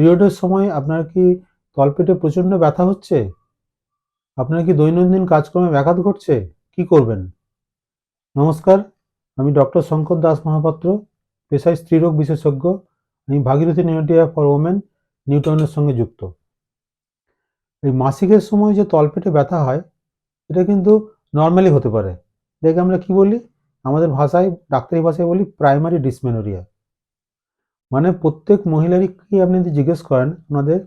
পিরিয়ডের সময় আপনার কি তলপেটে প্রচণ্ড ব্যথা হচ্ছে? আপনার কি দৈনন্দিন কাজকর্মে ব্যাঘাত ঘটছে? কি করবেন? নমস্কার, আমি ডক্টর শঙ্কর দাস মহাপাত্র, পেশায় স্ত্রীরোগ বিশেষজ্ঞ। আমি ভাগীরথী নিউটিয়া ফর ওমেন, নিউটনের সঙ্গে যুক্ত। এই মাসিকের সময় যে তলপেটে ব্যথা হয়, এটা কিন্তু নর্মালি হতে পারে। দেখে আমরা কি বলি? আমাদের ভাষায়, ডাক্তারি ভাষায় বলি প্রাইমারি ডিসমেনোরিয়া। মানে প্রত্যেক মহিলারই কি আপনি যদি জিজ্ঞেস করেন, ওনাদের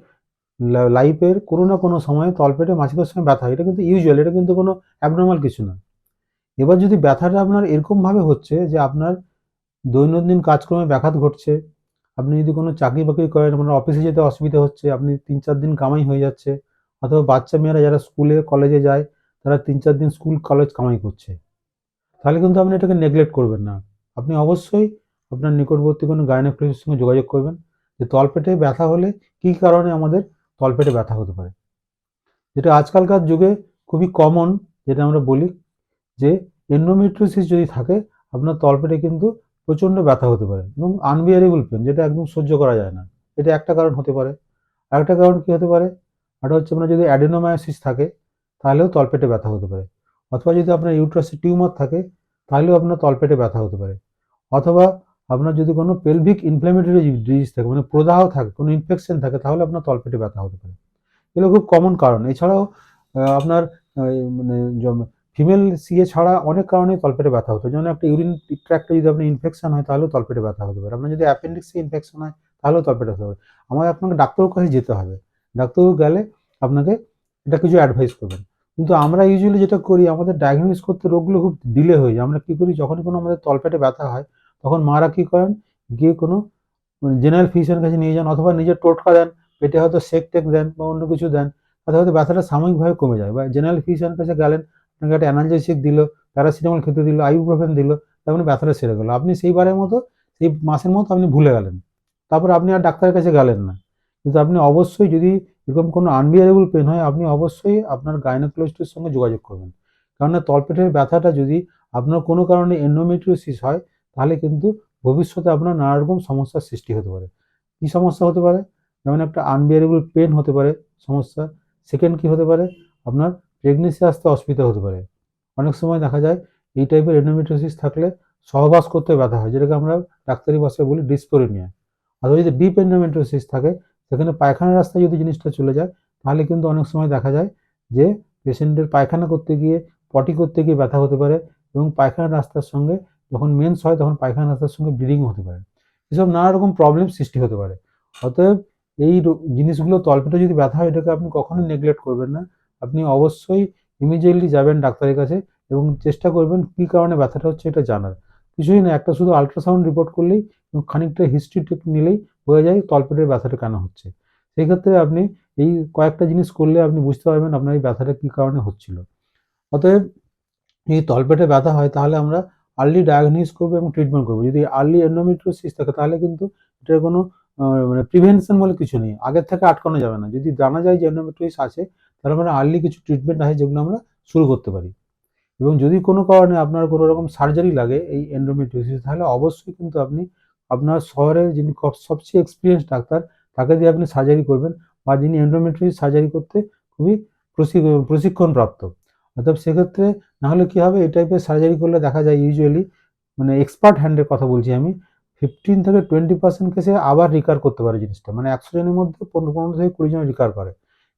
লাইফের কোনো না কোনো সময়ে তলপেটে মাসিকের সময় ব্যথা, এটা কিন্তু ইউজুয়াল এটা কিন্তু কোনো অ্যাবনর্মাল কিছু না। এবার যদি ব্যথাটা আপনার এরকমভাবে হচ্ছে যে আপনার দৈনন্দিন কাজকর্মে ব্যাঘাত ঘটছে, আপনি যদি কোনো চাকরি বাকরি করেন মানে অফিসে যেতে অসুবিধা হচ্ছে, আপনি তিন চার দিন কামাই হয়ে যাচ্ছে, অথবা বাচ্চা মেয়েরা যারা স্কুলে কলেজে যায়, তারা তিন চার দিন স্কুল কলেজ কামাই করছে, তাহলে কিন্তু আপনি এটাকে নেগলেক্ট করবেন না। আপনি অবশ্যই আপনার নিকটবর্তী কোনো গাইনোকোলজিস্টের সঙ্গে যোগাযোগ করবেন যে তলপেটে ব্যথা হলে কী কারণে আমাদের তলপেটে ব্যথা হতে পারে। যেটা আজকালকার যুগে খুবই কমন যেটা আমরা বলি যে এন্ডোমেট্রোসিস যদি থাকে, আপনার তলপেটে কিন্তু প্রচণ্ড ব্যথা হতে পারে এবং আনবিয়ারেবল পেন যেটা একদম সহ্য করা যায় না। এটা একটা কারণ হতে পারে। আরেকটা কারণ কী হতে পারে? এটা হচ্ছে আপনার যদি অ্যাডেনোমায়োসিস থাকে, তাহলেও তলপেটে ব্যথা হতে পারে। অথবা যদি আপনার ইউট্রাসে টিউমার থাকে, তাহলেও আপনার তলপেটে ব্যথা হতে পারে। অথবা আপনার যদি কোনো পেলভিক ইনফ্ল্যামেটরি ডিজিজ থাকে মানে প্রদাহ থাকে, কোনো ইনফেকশন থাকে, তাহলে আপনার তলপেটে ব্যথা হতে পারে। এগুলো খুব কমন কারণ। এছাড়াও আপনার মানে ফিমেল সিএ ছাড়া অনেক কারণে তলপেটে ব্যথা হতো। যেমন একটা ইউরিন ট্র্যাক্টে যদি আপনার ইনফেকশন হয়, তাহলেও তলপেটে ব্যথা হতে পারে। আপনার যদি অ্যাপেন্ডিক্সে ইনফেকশন হয়, তাহলেও তলপেটে হতে পারে। আমার আপনাকে ডাক্তারের কাছে যেতে হবে। ডাক্তারবাবু গেলে আপনাকে এটা কিছু অ্যাডভাইস করবেন। কিন্তু আমরা ইউজুয়ালি যেটা করি, আমাদের ডায়াগনোস করতে রোগগুলো খুব ডিলে হয়ে যায়। আমরা কী করি যখন কোনো আমাদের তলপেটে ব্যথা হয় তখন মারা কী করেন? গিয়ে কোনো জেনারেল ফিজিশিয়ানের কাছে নিয়ে যান অথবা নিজের টোটকা দেন, পেটে হয়তো সেক টেক দেন বা অন্য কিছু দেন, তাতে হয়তো ব্যথাটা সাময়িকভাবে কমে যায়। বা জেনারেল ফিজিশিয়ানের কাছে গেলেন, আপনাকে একটা অ্যানালজেসিক দিল প্যারাসিটামল খেতে দিল আইবুপ্রোফেন দিল তারপরে মানে ব্যথাটা সেরে গেলো। আপনি সেইবারের মতো, সেই মাসের মতো আপনি ভুলে গেলেন। তারপর আপনি আর ডাক্তারের কাছে গেলেন না। কিন্তু আপনি অবশ্যই যদি এরকম কোনো আনবিয়ারেবল পেন হয়, আপনি অবশ্যই আপনার গাইনোকোলজিস্টের সঙ্গে যোগাযোগ করবেন। কারণ তলপেটের ব্যথাটা যদি আপনার কোনো কারণে এন্ডোমেট্রিওসিস হয় তাহলে কিন্তু ভবিষ্যতে আপনার নানা রকম সমস্যার সৃষ্টি হতে পারে। কী সমস্যা হতে পারে? যেমন একটা আনবিয়ারেবল পেন হতে পারে সমস্যা। সেকেন্ড কী হতে পারে? আপনার প্রেগনেন্সি আসতে অসুবিধা হতে পারে। অনেক সময় দেখা যায় এই টাইপের এন্ডোমেট্রিওসিস থাকলে সহবাস করতে ব্যথা হয়, যেটাকে আমরা ডাক্তারি ভাষায় বলি ডিসপোরিনিয়া অথবা যদি ডিপ এন্ডোমেট্রিওসিস থাকে, সেখানে পায়খানার রাস্তায় যদি জিনিসটা চলে যায়, তাহলে কিন্তু অনেক সময় দেখা যায় যে পেশেন্টের পায়খানা করতে গিয়ে পটি করতে গিয়ে ব্যথা হতে পারে এবং পায়খানার রাস্তার সঙ্গে যখন মেন্স হয় তখন পায়খানা সঙ্গে ব্লিডিং হতে পারে। এসব নানা রকম প্রবলেম সৃষ্টি হতে পারে। অতএব এই জিনিসগুলো তলপেটে যদি ব্যথা হয়, এটাকে আপনি কখনোই নেগলেক্ট করবেন না। আপনি অবশ্যই ইমিডিয়েটলি যাবেন ডাক্তারের কাছে এবং চেষ্টা করবেন কী কারণে ব্যথাটা হচ্ছে এটা জানার। কিছুই না, একটা শুধু আলট্রাসাউন্ড রিপোর্ট করলেই খানিকটা হিস্ট্রি নিলেই হয়ে যায় তলপেটের ব্যথাটা কেন হচ্ছে। সেই ক্ষেত্রে আপনি এই কয়েকটা জিনিস করলে আপনি বুঝতে পারবেন আপনার এই ব্যথাটা কী কারণে হচ্ছিল। অতএব যদি তলপেটে ব্যথা হয়, তাহলে আমরা আর্লি ডায়াগনোস করব এবং ট্রিটমেন্ট করব। যদি আর্লি এন্ডোমেট্রোসিস থাকে, তাহলে কিন্তু এটার কোনো মানে প্রিভেনশন বলে কিছু নেই। আগের থেকে আটকানো যাবে না। যদি জানা যায় যে এন্ডোমেট্রোসিস আছে, তাহলে আমরা আর্লি কিছু ট্রিটমেন্ট আছে যেগুলো আমরা শুরু করতে পারি। এবং যদি কোনো কারণে আপনার কোনো রকম সার্জারি লাগে এই এন্ডোমেট্রিওসিস তাহলে অবশ্যই কিন্তু আপনি আপনার শহরের যিনি সবচেয়ে এক্সপিরিয়েন্স ডাক্তার, তাকে দিয়ে আপনি সার্জারি করবেন বা যিনি এন্ডোমেট্রিওসিস সার্জারি করতে খুবই প্রশিক্ষণ প্রাপ্ত অর্থাৎ সেক্ষেত্রে নাহলে কী হবে? এই টাইপের সার্জারি করলে দেখা যায় ইউজুয়ালি মানে এক্সপার্ট হ্যান্ডের কথা বলছি আমি ফিফটিন থেকে টোয়েন্টি পার্সেন্ট কেসে আবার রিকার করতে পারে জিনিসটা। মানে একশো জনের মধ্যে পনেরো পনেরো থেকে কুড়ি জন রিকার করে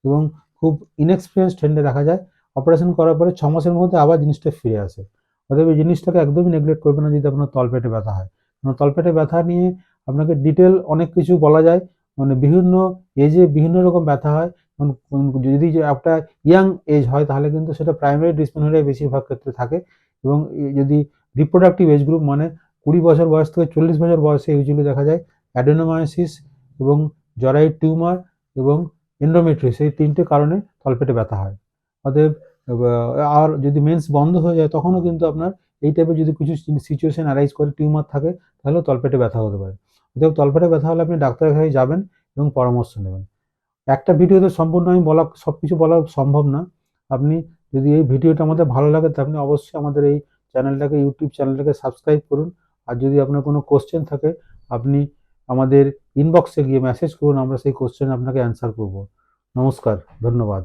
এবং খুব ইনএক্সপিরিয়েন্সড হ্যান্ডে দেখা যায় অপারেশন করার পরে ছ মাসের মধ্যে আবার জিনিসটা ফিরে আসে। অতএব এই জিনিসটাকে একদমই নেগলেক্ট করবে না যদি আপনার তলপেটে ব্যথা হয়। কারণ তলপেটে ব্যথা নিয়ে আপনাকে ডিটেল অনেক কিছু বলা যায়। মানে বিভিন্ন এজে বিভিন্ন রকম ব্যথা হয়। যদি একটা ইয়াং এজ হয়, তাহলে কিন্তু সেটা প্রাইমারি ডিসপেনরিয়া বেশিরভাগ ক্ষেত্রে থাকে। এবং যদি রিপ্রোডাক্টিভ এজ গ্রুপ মানে কুড়ি বছর বয়স থেকে চল্লিশ বছর বয়সে ইউজুয়ালি দেখা যায় অ্যাডেনোমায়োসিস এবং জরাইড টিউমার এবং এন্ডোমেট্রিস এই তিনটে কারণে তলপেটে ব্যথা হয়। অতএব আর যদি মেন্স বন্ধ হয়ে যায়, তখনও কিন্তু আপনার এই টাইপের যদি কিছু সিচুয়েশন অ্যারাইজ করে টিউমার থাকে, তাহলেও তলপেটে ব্যথা হতে পারে। অতএব তলপেটে ব্যথা হলে আপনি ডাক্তারের কাছে যাবেন এবং পরামর্শ নেবেন। একটা ভিডিওতে সম্পূর্ণ আমি বলা সব কিছু বলা সম্ভব না। আপনি যদি এই ভিডিওটা আমাদের ভালো লাগে, তা আপনি অবশ্যই আমাদের এই চ্যানেলটাকে ইউটিউব চ্যানেলটাকে সাবস্ক্রাইব করুন। আর যদি আপনার কোনো কোশ্চেন থাকে, আপনি আমাদের ইনবক্সে গিয়ে মেসেজ করুন, আমরা সেই কোশ্চেন আপনাকে অ্যান্সার করব। নমস্কার, ধন্যবাদ।